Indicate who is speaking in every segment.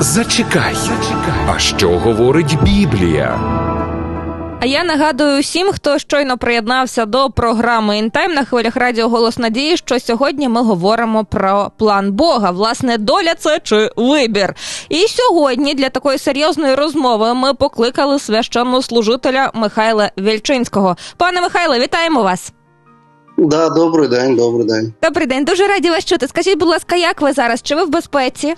Speaker 1: Зачекай. А що говорить Біблія?
Speaker 2: А я нагадую всім, хто щойно приєднався до програми «Інтайм» на хвилях радіо Голос Надії, що сьогодні ми говоримо про план Бога. Власне, доля це чи вибір. І сьогодні для такої серйозної розмови ми покликали священнослужителя Михайла Вільчинського. Пане Михайле, вітаємо вас.
Speaker 3: Да, добрий день, добрий день.
Speaker 2: Добрий день, дуже раді вас чути. Скажіть, будь ласка, як ви зараз? Чи ви в безпеці?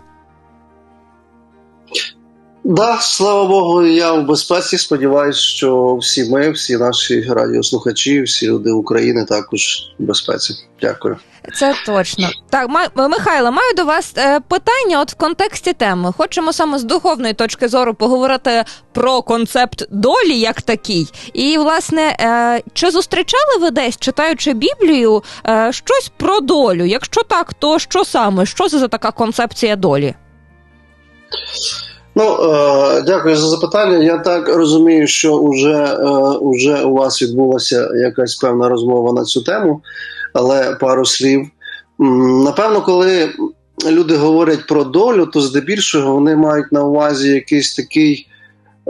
Speaker 3: Да, слава Богу, я в безпеці. Сподіваюсь, що всі ми, всі наші радіослухачі, всі люди України також в безпеці. Дякую.
Speaker 2: Це точно так. Ма- Михайло, маю до вас е, питання. От в контексті теми хочемо саме з духовної точки зору поговорити про концепт долі як такий. І власне, е, чи зустрічали ви десь, читаючи Біблію, е, щось про долю? Якщо так, то що саме? Що це за така концепція долі?
Speaker 3: Ну, е, дякую за запитання. Я так розумію, що вже, е, вже у вас відбулася якась певна розмова на цю тему, але пару слів. Напевно, коли люди говорять про долю, то здебільшого вони мають на увазі якийсь такий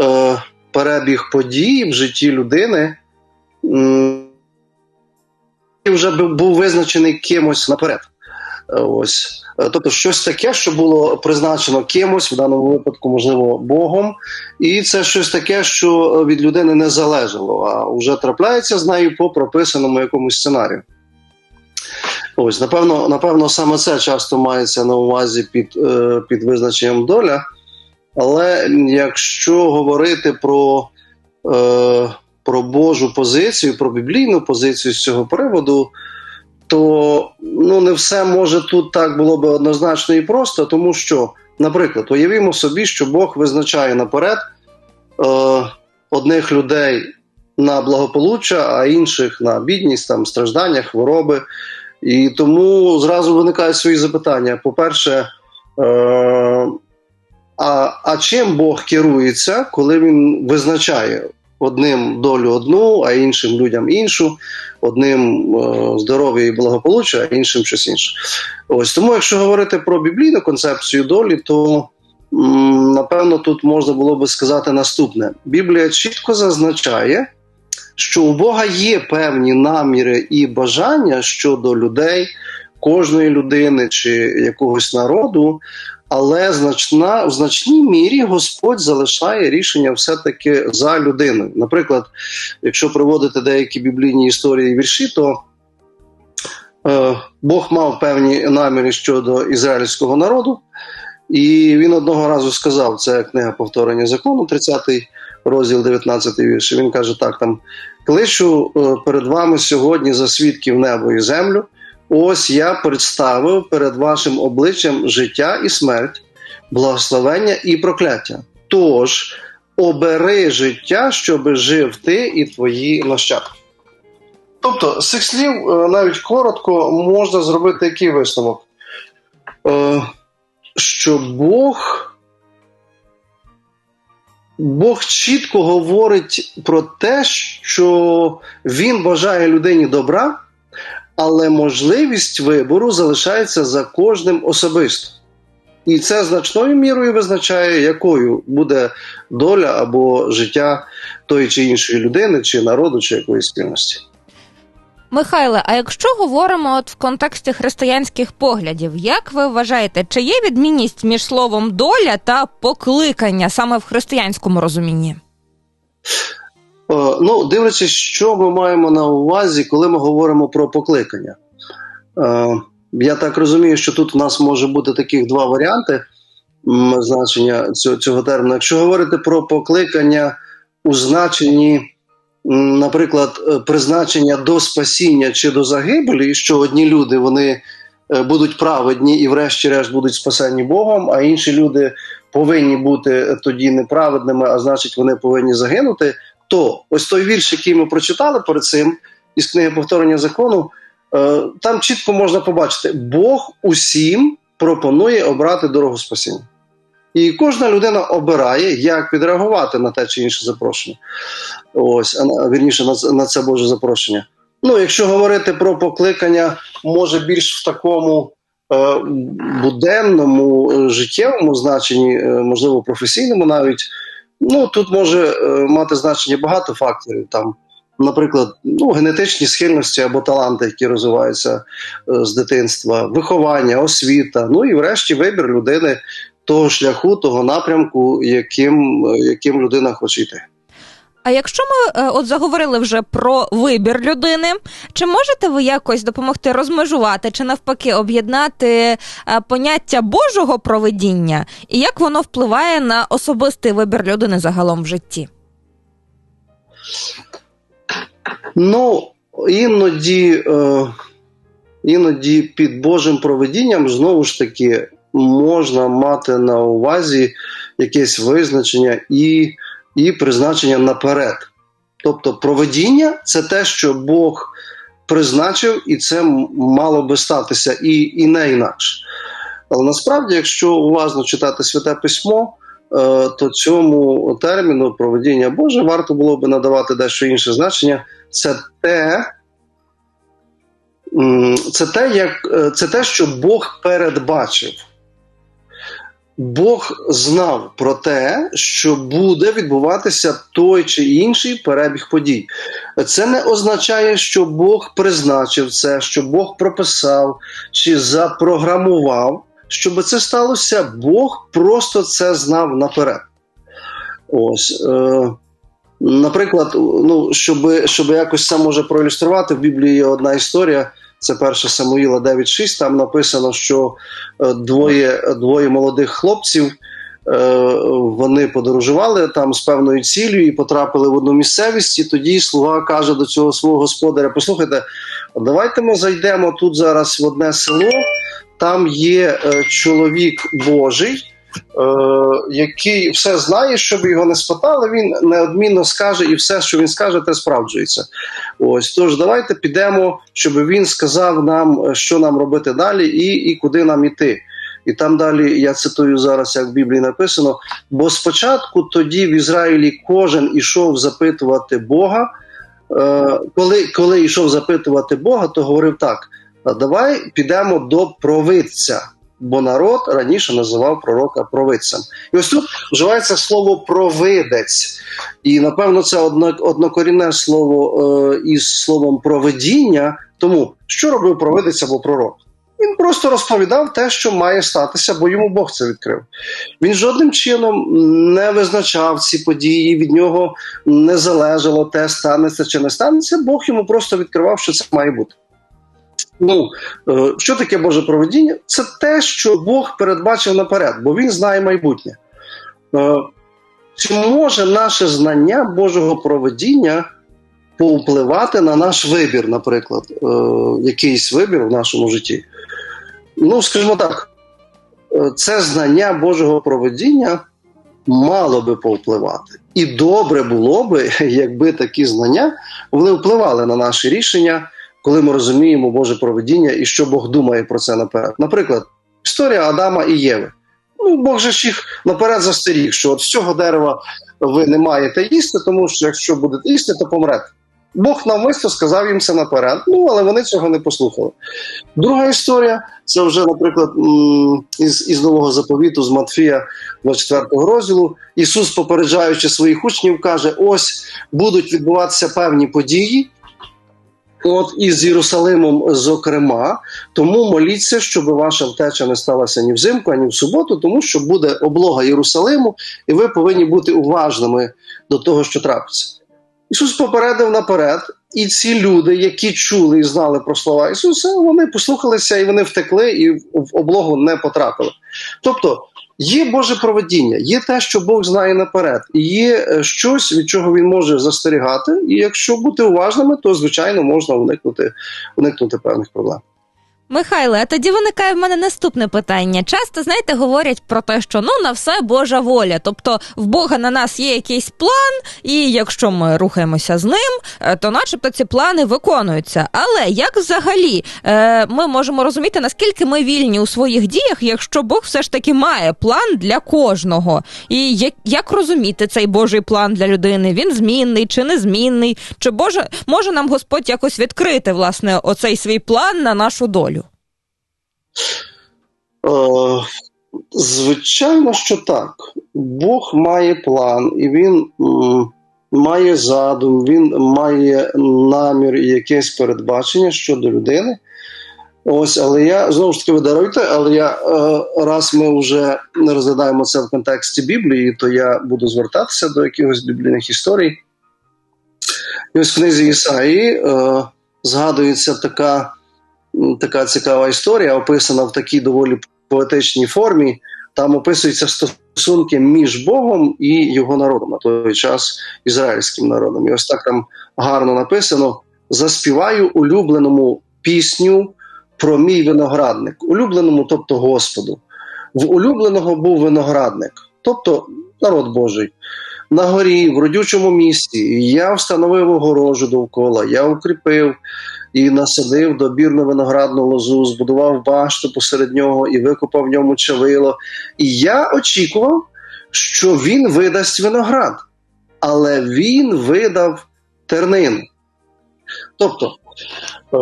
Speaker 3: е, перебіг подій в житті людини, який вже був визначений кимось наперед. Е, Ось. Е, Тобто щось таке, що було призначено кимось, в даному випадку, можливо, Богом, і це щось таке, що від людини не залежало, а вже трапляється з нею по прописаному якомусь сценарію. Ось, напевно, напевно, саме це часто мається на увазі під, е, під визначенням доля. Але якщо говорити про, е, про Божу позицію, про біблійну позицію з цього приводу, то ну, не все може тут так було би однозначно і просто, тому що, наприклад, уявімо собі, що Бог визначає наперед е, одних людей на благополуччя, а інших на бідність, там, страждання, хвороби. І тому зразу виникають свої запитання. По-перше, е, а, а чим Бог керується, коли він визначає одним долю одну, а іншим людям іншу, одним е, здоров'я і благополуччя, а іншим щось інше. Ось. Тому, якщо говорити про біблійну концепцію долі, то напевно тут можна було би сказати наступне: Біблія чітко зазначає, що у Бога є певні наміри і бажання щодо людей, кожної людини чи якогось народу, але значна, в значній мірі Господь залишає рішення все-таки за людиною. Наприклад, якщо проводити деякі біблійні історії і вірші, то е, Бог мав певні наміри щодо ізраїльського народу, і він одного разу сказав: це книга повторення закону, 30 розділ, 19 вірш. Він каже: так, там кличу е, перед вами сьогодні за свідків небо і землю. Ось я представив перед вашим обличчям життя і смерть, благословення і прокляття. Тож обери життя, щоби жив ти і твої нащадки. Тобто, з цих слів, е, навіть коротко, можна зробити який висновок, Е, що Бог. Бог чітко говорить про те, що Він бажає людині добра, але можливість вибору залишається за кожним особисто. І це значною мірою визначає, якою буде доля або життя тої чи іншої людини, чи народу, чи якоїсь спільності.
Speaker 2: Михайле, а якщо говоримо от в контексті християнських поглядів, як ви вважаєте, чи є відмінність між словом доля та покликання саме в християнському розумінні?
Speaker 3: Е, Ну, дивлячись, що ми маємо на увазі, коли ми говоримо про покликання. Е, Я так розумію, що тут у нас може бути таких два варіанти значення цього, терміну. Якщо говорити про покликання у значенні, наприклад, е, призначення до спасіння чи до загибелі, що одні люди вони будуть праведні і, врешті-решт, будуть спасені Богом, а інші люди повинні бути тоді неправедними, а значить, вони повинні загинути то ось той вірш, який ми прочитали перед цим із книги повторення закону, е, там чітко можна побачити, Бог усім пропонує обрати дорогу спасіння. І кожна людина обирає, як відреагувати на те чи інше запрошення. Ось, вірніше, на, це- Боже запрошення. Ну, якщо говорити про покликання, може більш в такому е, буденному е, життєвому значенні, е, можливо, професійному навіть, ну тут може е, мати значення багато факторів. Там, наприклад, ну, генетичні схильності або таланти, які розвиваються е, з дитинства, виховання, освіта, ну і врешті вибір людини того шляху, того напрямку, яким, е, яким людина хоче йти.
Speaker 2: А якщо ми е, от заговорили вже про вибір людини, чи можете ви якось допомогти розмежувати чи навпаки об'єднати е, поняття Божого проведіння і як воно впливає на особистий вибір людини загалом в житті?
Speaker 3: Ну, іноді, е, іноді під Божим проведінням знову ж таки можна мати на увазі якесь визначення і, і призначення наперед. Тобто, проведіння це те, що Бог призначив, і це мало би статися і, і не інакше. Але насправді, якщо уважно читати святе письмо, е, то цьому терміну проведіння Боже варто було би надавати дещо інше значення. Це те, це те, як, е, це те, що Бог передбачив. Бог знав про те, що буде відбуватися той чи інший перебіг подій. Це не означає, що Бог призначив це, що Бог прописав чи запрограмував, щоб це сталося. Бог просто це знав наперед. Ось. Е- Наприклад, ну, щоб щоб якось це може проілюструвати, в Біблії є одна історія. Це перша Самуїла 9.6, Там написано, що е, двоє двоє молодих хлопців е, вони подорожували там з певною цілею і потрапили в одну місцевість. І тоді слуга каже до цього свого господаря: Послухайте, давайте ми зайдемо тут зараз в одне село. Там є е, чоловік Божий. Е, який все знає, щоб його не спитали, він неодмінно скаже, і все, що він скаже, те справджується. Ось тож, давайте підемо, щоб він сказав нам, що нам робити далі, і, і куди нам іти. І там далі я цитую зараз, як в Біблії написано: бо спочатку тоді в Ізраїлі кожен ішов запитувати Бога. Е, коли коли йшов запитувати Бога, то говорив так: давай підемо до провидця бо народ раніше називав пророка провидцем. І ось тут вживається слово провидець. І напевно це однокорінне слово е, із словом проведіння. Тому що робив провидець або пророк? Він просто розповідав те, що має статися, бо йому Бог це відкрив. Він жодним чином не визначав ці події, від нього не залежало те, станеться чи не станеться. Бог йому просто відкривав, що це має бути. Ну, е, що таке Боже проведіння? Це те, що Бог передбачив наперед, бо Він знає майбутнє. Е, чи може наше знання Божого проведіння повпливати на наш вибір, наприклад, е, якийсь вибір в нашому житті? Ну, скажімо так, це знання Божого проведіння мало би повпливати. І добре було би, якби такі знання вони впливали на наші рішення коли ми розуміємо Боже проведіння і що Бог думає про це наперед. Наприклад, історія Адама і Єви. Ну, Бог же ж їх наперед застеріг, що от з цього дерева ви не маєте їсти, тому що якщо будете їсти, то помрете. Бог навмисно сказав їм це наперед, ну але вони цього не послухали. Друга історія це вже, наприклад, із із нового заповіту з Матфія 24 розділу. Ісус, попереджаючи своїх учнів, каже: ось будуть відбуватися певні події, От із Єрусалимом, зокрема, тому моліться, щоб ваша втеча не сталася ні взимку, ані в суботу, тому що буде облога Єрусалиму, і ви повинні бути уважними до того, що трапиться. Ісус попередив наперед, і ці люди, які чули і знали про слова Ісуса, вони послухалися і вони втекли, і в облогу не потрапили. Тобто Є Боже проведіння, є те, що Бог знає наперед, і є е, щось, від чого він може застерігати. І якщо бути уважними, то звичайно можна уникнути уникнути певних проблем.
Speaker 2: Михайле, а тоді виникає в мене наступне питання. Часто, знаєте, говорять про те, що ну на все Божа воля. Тобто в Бога на нас є якийсь план, і якщо ми рухаємося з ним, е, то начебто ці плани виконуються. Але як взагалі е, ми можемо розуміти, наскільки ми вільні у своїх діях, якщо Бог все ж таки має план для кожного? І як, як розуміти цей Божий план для людини? Він змінний чи незмінний? Чи Боже може нам Господь якось відкрити власне оцей свій план на нашу долю?
Speaker 3: Е, Звичайно, що так. Бог має план, і він має задум, він має намір і якесь передбачення щодо людини. Ось, але я знову ж таки ви даруйте, але я е, раз ми вже не розглядаємо це в контексті Біблії, то я буду звертатися до якихось біблійних історій. І ось в книзі Ісаї е, згадується така, така цікава історія, описана в такій доволі поетичній формі. Там описуються стосунки між Богом і його народом на той час ізраїльським народом. І ось так там гарно написано: заспіваю улюбленому пісню про мій виноградник, улюбленому, тобто Господу. В улюбленого був виноградник, тобто народ Божий. На горі, в родючому місті, я встановив огорожу довкола, я укріпив і насадив добірну виноградну лозу, збудував башту посеред нього і викопав в ньому чавило. І я очікував, що він видасть виноград, але він видав тернину. Тобто, е,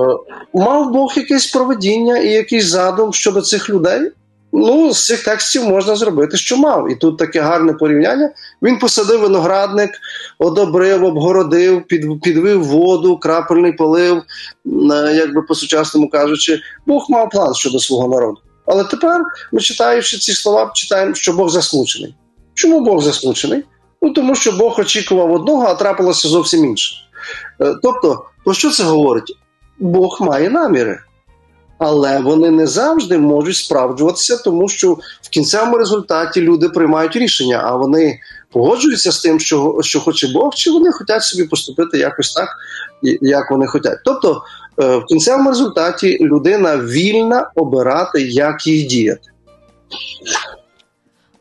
Speaker 3: мав Бог якесь проведіння і якийсь задум щодо цих людей. Ну, з цих текстів можна зробити, що мав. І тут таке гарне порівняння. Він посадив виноградник, одобрив, обгородив, під, підвив воду, крапельний полив, е, як би по-сучасному кажучи, Бог мав план щодо свого народу. Але тепер, ми читаючи ці слова, читаємо, що Бог засмучений. Чому Бог засмучений? Ну тому що Бог очікував одного, а трапилося зовсім інше. Е, Тобто, про що це говорить? Бог має наміри. Але вони не завжди можуть справджуватися, тому що в кінцевому результаті люди приймають рішення, а вони погоджуються з тим, що що хоче Бог, чи вони хочуть собі поступити якось так, як вони хочуть. Тобто, е, в кінцевому результаті людина вільна обирати, як їй діяти.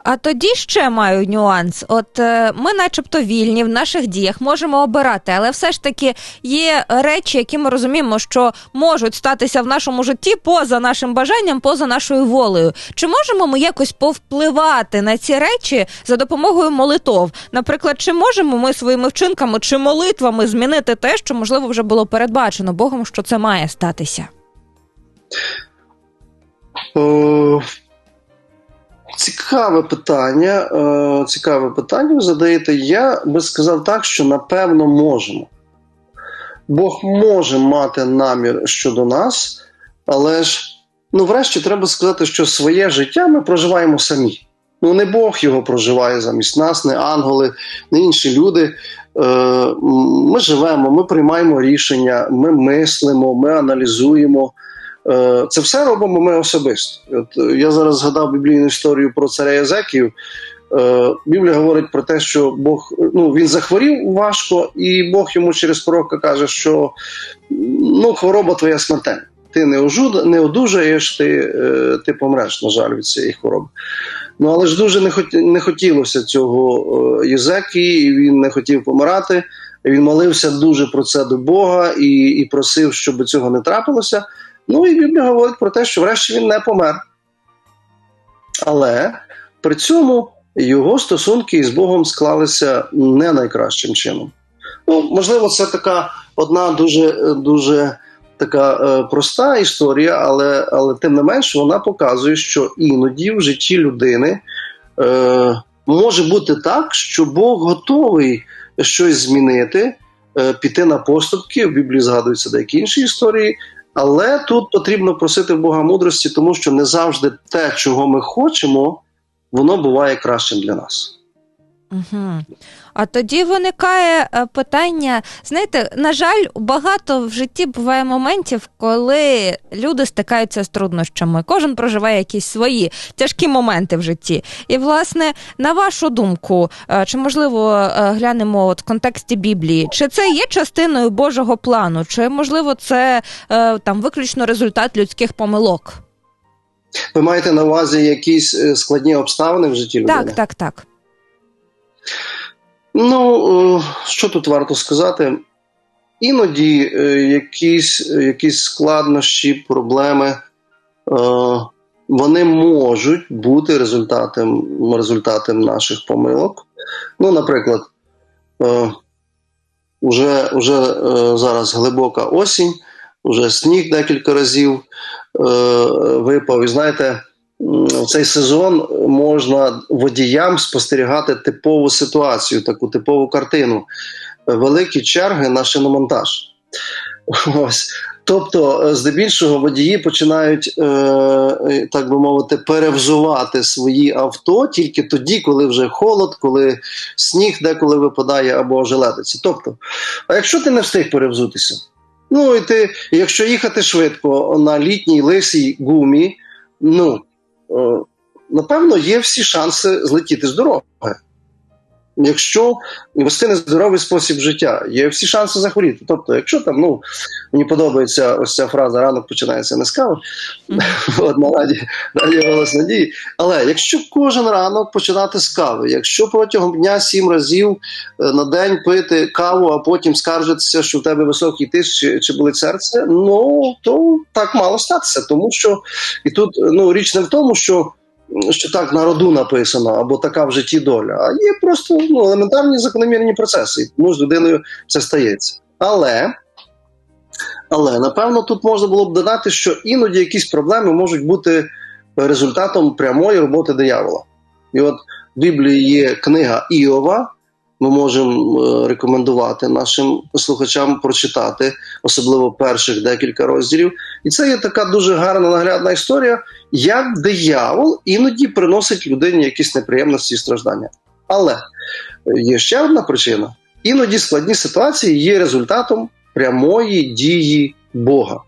Speaker 2: А тоді ще маю нюанс. От е, ми, начебто, вільні в наших діях, можемо обирати, але все ж таки є речі, які ми розуміємо, що можуть статися в нашому житті поза нашим бажанням, поза нашою волею. Чи можемо ми якось повпливати на ці речі за допомогою молитов? Наприклад, чи можемо ми своїми вчинками чи молитвами змінити те, що можливо вже було передбачено Богом, що це має статися?
Speaker 3: Е, Цікаве питання. е, Цікаве питання ви задаєте. Я би сказав так, що напевно можемо. Бог може мати намір щодо нас, але ж, ну, врешті, треба сказати, що своє життя ми проживаємо самі. Ну, не Бог його проживає замість нас, не ангели, не інші люди. Е, Ми живемо, ми приймаємо рішення, ми мислимо, ми аналізуємо. Е, Це все робимо ми особисто. От е, я зараз згадав біблійну історію про царя Язеків. Е, Біблія говорить про те, що Бог ну, він захворів важко, і Бог йому через пророка каже, що ну, хвороба твоя смертельна. Ти не ожуд, не одужаєш, ти, ти помреш, на жаль, від цієї хвороби. Ну але ж дуже не, хоті, не хотілося цього Єзекі, і він не хотів помирати. Він молився дуже про це до Бога і, і просив, щоб цього не трапилося. Ну і Біблія говорить про те, що врешті він не помер. Але при цьому його стосунки із Богом склалися не найкращим чином. Ну, можливо, це така одна дуже дуже така е, проста історія, але, але тим не менш вона показує, що іноді в житті людини е, може бути так, що Бог готовий щось змінити, е, піти на поступки. В Біблії згадуються деякі інші історії. Але тут потрібно просити Бога мудрості, тому що не завжди те, чого ми хочемо, воно буває кращим для нас.
Speaker 2: Угу. А тоді виникає е, питання: знаєте, на жаль, багато в житті буває моментів, коли люди стикаються з труднощами. Кожен проживає якісь свої тяжкі моменти в житті. І, власне, на вашу думку, е, чи можливо е, глянемо от в контексті Біблії, чи це є частиною Божого плану, чи можливо це там виключно результат людських помилок?
Speaker 3: Ви маєте на увазі якісь складні обставини в житті людини?
Speaker 2: Так, так, так.
Speaker 3: Ну, е, що тут варто сказати? Іноді е, якісь, якісь складнощі, проблеми, е, вони можуть бути результатом, результатом наших помилок. Ну, наприклад, вже, вже зараз глибока осінь, вже сніг декілька разів випав. І знаєте, в цей сезон можна водіям спостерігати типову ситуацію, таку типову картину. Великі черги на шиномонтаж. Ось. Тобто, е, здебільшого водії починають, е, е, так би мовити, перевзувати свої авто тільки тоді, коли вже холод, коли сніг деколи випадає або ожеледиться. Тобто, а якщо ти не встиг перевзутися, ну і ти, якщо їхати швидко на літній лисій гумі, ну е, напевно, є всі шанси злетіти з дороги. Якщо вести нездоровий спосіб життя, є всі шанси захворіти. Тобто, якщо там, ну мені подобається ось ця фраза ранок починається не з кави, от на раді, раді голос надії. Але якщо кожен ранок починати з кави, якщо протягом дня сім разів е, на день пити каву, а потім скаржитися, що в тебе високий тиск чи, чи болить серце, ну то так мало статися, тому що і тут ну річ не в тому, що що так на роду написано, або така в житті доля, а є просто ну, елементарні закономірні процеси, і тому з людиною це стається. Але, але напевно, тут можна було б додати, що іноді якісь проблеми можуть бути результатом прямої роботи диявола. І от в Біблії є книга Іова, ми можемо е, рекомендувати нашим слухачам прочитати, особливо перших декілька розділів. І це є така дуже гарна наглядна історія, як диявол іноді приносить людині якісь неприємності і страждання. Але є ще одна причина: іноді складні ситуації є результатом прямої дії Бога.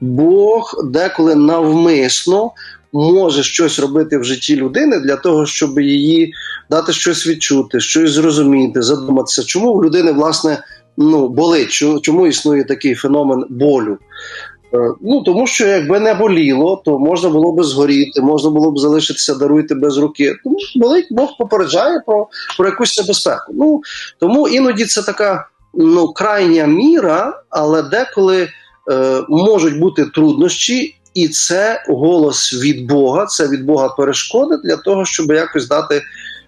Speaker 3: Бог деколи навмисно може щось робити в житті людини для того, щоб її дати щось відчути, щось зрозуміти, задуматися, чому в людини власне ну болить, чому існує такий феномен болю. Е, ну тому що якби не боліло, то можна було б згоріти, можна було б залишитися, даруйте без руки. Тому болить Бог попереджає про про якусь небезпеку. Ну тому іноді це така ну крайня міра, але деколи е, можуть бути труднощі, і це голос від Бога, це від Бога перешкоди для того, щоб якось дати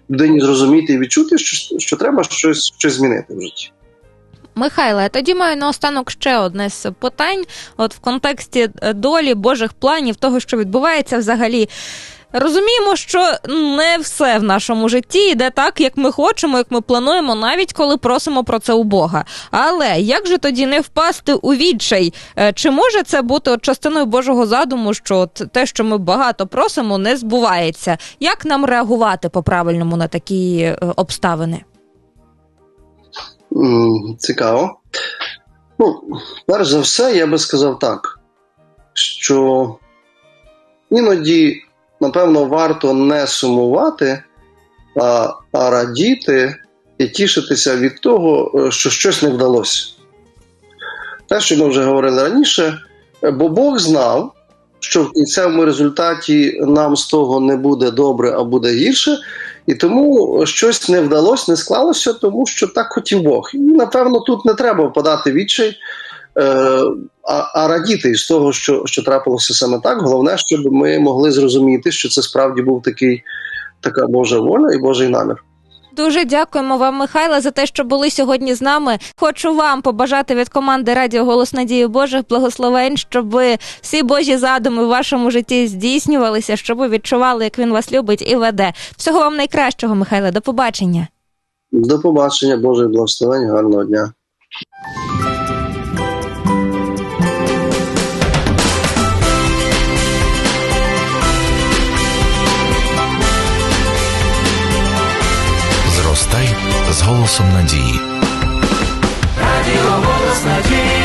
Speaker 3: людині зрозуміти і відчути, що що треба щось, щось змінити в житті.
Speaker 2: Михайле, тоді маю наостанок ще одне з питань. От в контексті е, долі Божих планів, того, що відбувається взагалі. Розуміємо, що не все в нашому житті йде так, як ми хочемо, як ми плануємо, навіть коли просимо про це у Бога. Але як же тоді не впасти у відчай? Е, чи може це бути частиною Божого задуму, що те, що ми багато просимо, не збувається? Як нам реагувати по правильному на такі е, обставини?
Speaker 3: Цікаво. Ну, перш за все, я би сказав так, що іноді напевно, варто не сумувати, а, а радіти і тішитися від того, е, що щось не вдалося. Те, що ми вже говорили раніше, е, бо Бог знав, що в кінцевому результаті нам з того не буде добре, а буде гірше. І тому щось не вдалося, не склалося, тому що так хотів Бог. І напевно тут не треба впадати відчай. Е, а а радіти із того, що що трапилося саме так. Головне, щоб ми могли зрозуміти, що це справді був такий така Божа воля і Божий намір.
Speaker 2: Дуже дякуємо вам, Михайло, за те, що були сьогодні з нами. Хочу вам побажати від команди Радіо Голос Надії Божих благословень, щоб всі Божі задуми в вашому житті здійснювалися, щоб ви відчували, як він вас любить і веде. Всього вам найкращого, Михайло. До побачення.
Speaker 3: До побачення, Божих благословень, гарного дня.
Speaker 1: голосом надії. Радіо голос надії.